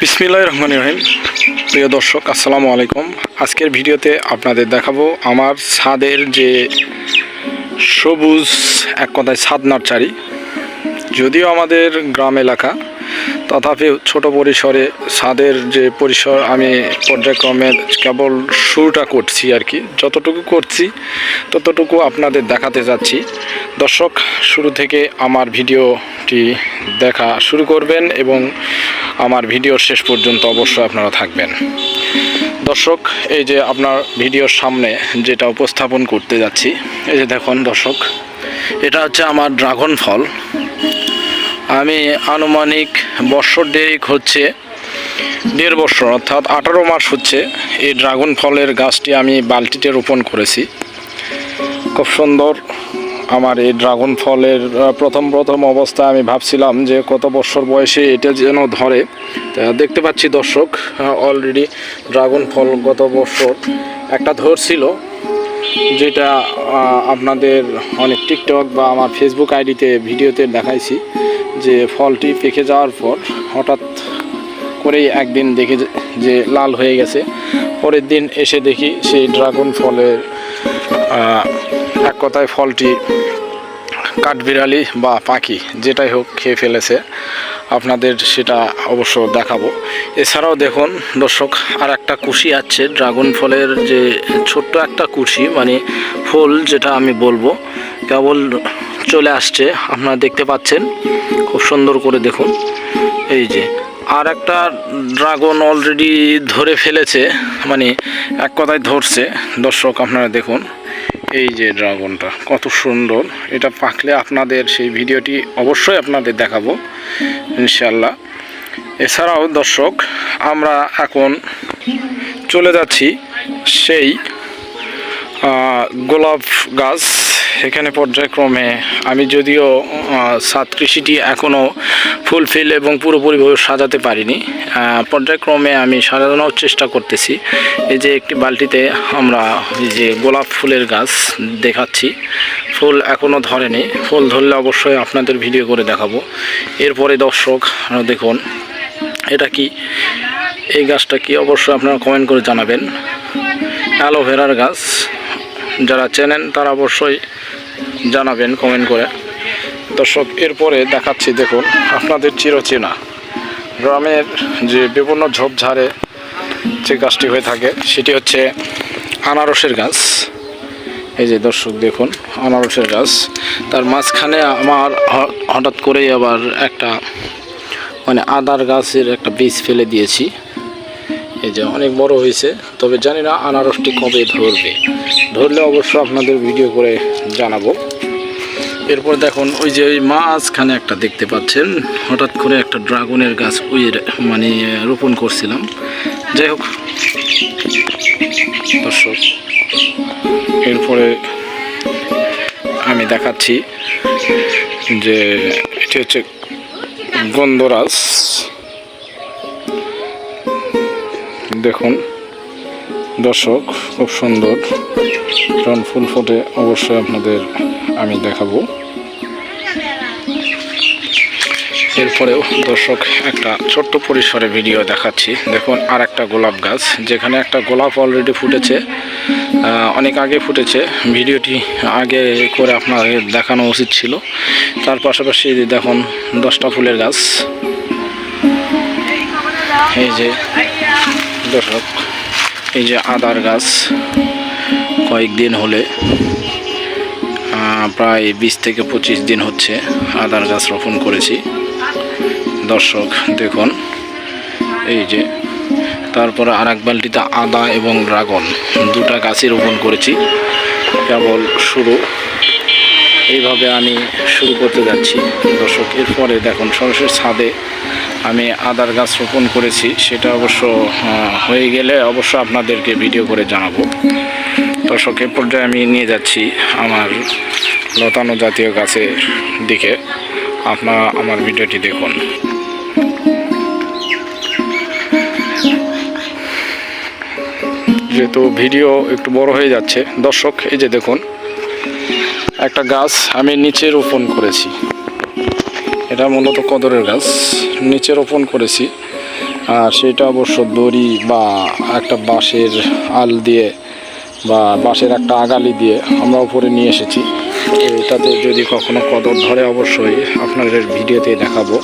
বিসমিল্লাহ রহমান রহিম। প্রিয় দর্শক, আসসালামু আলাইকুম। আজকের ভিডিওতে আপনাদের দেখাবো আমার ছাদের যে সবুজ, এক কথায় ছাদ নার্সারি, যদিও আমাদের গ্রাম এলাকা তথাপি ছোট পরিসরে ছাদের যে পরিসর আমি পর্যায়ক্রমে কেবল শুরুটা করছি আর কি। যতটুকু করছি, ততটুকু আপনাদের দেখাতে যাচ্ছি। দর্শক, শুরু থেকে আমার ভিডিওটি দেখা শুরু করবেন এবং আমার ভিডিওর শেষ পর্যন্ত অবশ্যই আপনারা থাকবেন। দর্শক, এই যে আপনার ভিডিওর সামনে যেটা উপস্থাপন করতে যাচ্ছি, এই যে দেখুন দর্শক, এটা হচ্ছে আমার ড্রাগন ফল। আমি আনুমানিক বছর দেরিক হচ্ছে, দেড় বছর অর্থাৎ আঠারো মাস হচ্ছে এই ড্রাগন ফলের গাছটি আমি বালতিতে রোপণ করেছি। খুব সুন্দর আমার এই ড্রাগন ফলের প্রথম প্রথম অবস্থায় আমি ভাবছিলাম যে কত বছর বয়সে এটা যেন ধরে। দেখতে পাচ্ছি দর্শক অলরেডি ড্রাগন ফল গত বছর একটা ধরছিল যেটা আপনাদের অনেক টিকটক বা আমার ফেসবুক আইডিতে ভিডিওতে দেখাইছি, যে ফলটি পেকে যাওয়ার পর হঠাৎ করেই একদিন দেখে যে- লাল হয়ে গেছে। পরের দিন এসে দেখি সেই ড্রাগন ফলের এক কথায় ফলটি কাঠবিড়ালি বা পাখি, যেটাই হোক খেয়ে ফেলেছে। আপনাদের সেটা অবশ্য দেখাবো। এছাড়াও দেখুন, দর্শক আর একটা কুশি আছে, ড্রাগন ফলের যে ছোট্ট একটা কুশি মানে ফুল যেটা আমি বলব, কেবল চলে আসছে, আপনারা দেখতে পাচ্ছেন, খুব সুন্দর করে দেখুন। এই যে, আর একটা ড্রাগন অলরেডি ধরে ফেলেছে মানে এক কথায় ধরছে, দর্শক আপনারা দেখুন। এই যে ড্রাগনটা, কত সুন্দর। এটা পাকলে আপনাদের সেই ভিডিওটি অবশ্যই আপনাদের দেখাবো ইনশাল্লাহ এছাড়াও দর্শক, আমরা এখন চলে যাচ্ছি সেই গোলাপ গাছ এখানে পর্যায়ক্রমে আমি যদিও ছাদ কৃষিটি এখনও ফুলফিল এবং পুরোপুরিভাবে সাজাতে পারিনি পর্যায়ক্রমে আমি সাজানোর চেষ্টা করতেছি। এই যে একটি বালতিতে আমরা এই যে গোলাপ ফুলের গাছ দেখাচ্ছি, ফুল এখনও ধরেনি, ফুল ধরলে অবশ্যই আপনাদের ভিডিও করে দেখাবো। এরপরে দর্শক দেখুন, এটা কি? এই গাছটা কি? অবশ্যই আপনারা কমেন্ট করে জানাবেন। অ্যালোভেরার গাছ, যারা চেনেন তারা অবশ্যই জানাবেন কমেন্ট করে। দর্শক, এরপরে দেখাচ্ছি, দেখুন, আপনাদের চিরচেনা। গ্রামের যে বিভিন্ন ঝোপঝাড়ে যে গাছটি হয়ে থাকে, সেটি হচ্ছে আনারসের গাছ। এই যে দর্শক, দেখুন, আনারসের গাছ। তার মাঝখানে আমার হঠাৎ করেই আবার একটা মানে আদার গাছের একটা বীজ ফেলে দিয়েছি। এই যে অনেক বড় হয়েছে, তবে জানি না আনারসটি কবে ধরবে। ধরলে অবশ্য আপনাদের ভিডিও করে জানাব। এরপর দেখুন, ওই যে ওই মাঝখানে একটা দেখতে পাচ্ছেন, হঠাৎ করে একটা ড্রাগনের গাছ ওই মানে রোপণ করছিলাম। যাই হোক, দর্শক, এরপরে আমি দেখাচ্ছি যে এটি হচ্ছে গন্ধরাজ। দেখুন, দর্শক, খুব সুন্দর। যখন ফুল ফোটে, অবশ্যই আপনাদের আমি দেখাবো। এরপরেও দর্শক একটা ছোট্ট পরিসরে ভিডিও দেখাচ্ছি। দেখুন আর একটা গোলাপ গাছ, যেখানে একটা গোলাপ অলরেডি ফুটেছে। অনেক আগে ফুটেছে। ভিডিওটি আগে করে আপনাদের দেখানো উচিত ছিল। তার পাশাপাশি দেখুন, দশটা ফুলের গাছ। এই যে দর্শক, এই যে আদার গাছ কয়েকদিন হলে প্রায় বিশ থেকে পঁচিশ দিন হচ্ছে আদার গাছ রোপণ করেছি। দর্শক, দেখুন, এই যে, তারপরে আর এক বালতিতে আদা এবং ড্রাগন, দুটা গাছই রোপণ করেছি, কেবল শুরু। এইভাবে আমি শুরু করতে যাচ্ছি। দর্শক, এরপরে দেখুন, সরাসরি ছাদে আমি আদার গাছ রোপণ করেছি, সেটা অবশ্য হয়ে গেলে অবশ্য আপনাদেরকে ভিডিও করে জানাব। দর্শক, এ পর্যায়ে আমি নিয়ে যাচ্ছি আমার লতানো জাতীয় গাছের দিকে। আপনারা আমার ভিডিওটি দেখুন। যেহেতু ভিডিও একটু বড় হয়ে যাচ্ছে, দর্শক, এই যে দেখুন, একটা গাছ আমি নিচে রোপণ করেছি। এটা মূলত কদরের গাছ। নিচে রোপণ করেছি। আর সেটা অবশ্য দড়ি বা একটা বাঁশের আল দিয়ে বা বাঁশের একটা আগালি দিয়ে আমরা উপরে নিয়ে এসেছি। এটাতে যদি কখনো কদর ধরে অবশ্যই আপনাদের ভিডিওতে দেখাবো।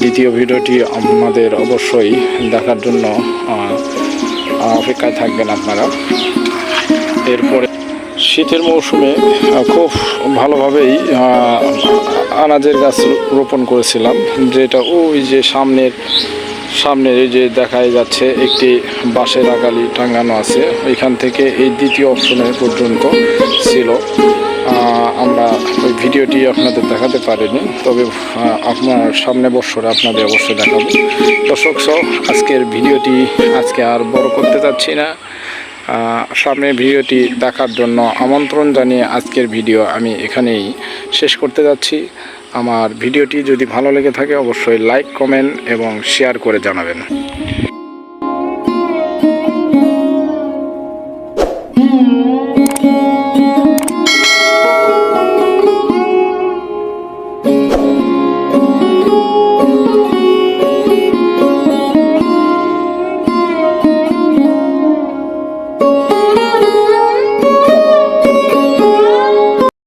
দ্বিতীয় ভিডিওটি আমাদের অবশ্যই দেখার জন্য অপেক্ষায় থাকবেন আপনারা। এরপরে শীতের মৌসুমে খুব ভালোভাবেই আনাজের গাছ রোপণ করেছিলাম, যেটা ওই যে সামনের সামনে এই যে দেখাই যাচ্ছে একটি বাঁশের আগালি টাঙ্গানো আছে ওইখান থেকে এই দ্বিতীয় অপশনের পর্যন্ত ছিল। আমরা ওই ভিডিওটি আপনাদের দেখাতে পারিনি, তবে আপনার সামনে বছরে আপনাদের অবশ্যই দেখাবো। দর্শক, সহ, আজকের ভিডিওটি আজকে আর বড় করতে চাচ্ছি না। সামনের ভিডিওটি দেখার জন্য আমন্ত্রণ জানিয়ে আজকের ভিডিও আমি এখানেই শেষ করতে যাচ্ছি। আমার ভিডিওটি যদি ভালো লেগে থাকে, অবশ্যই লাইক কমেন্ট এবং শেয়ার করে জানাবেন।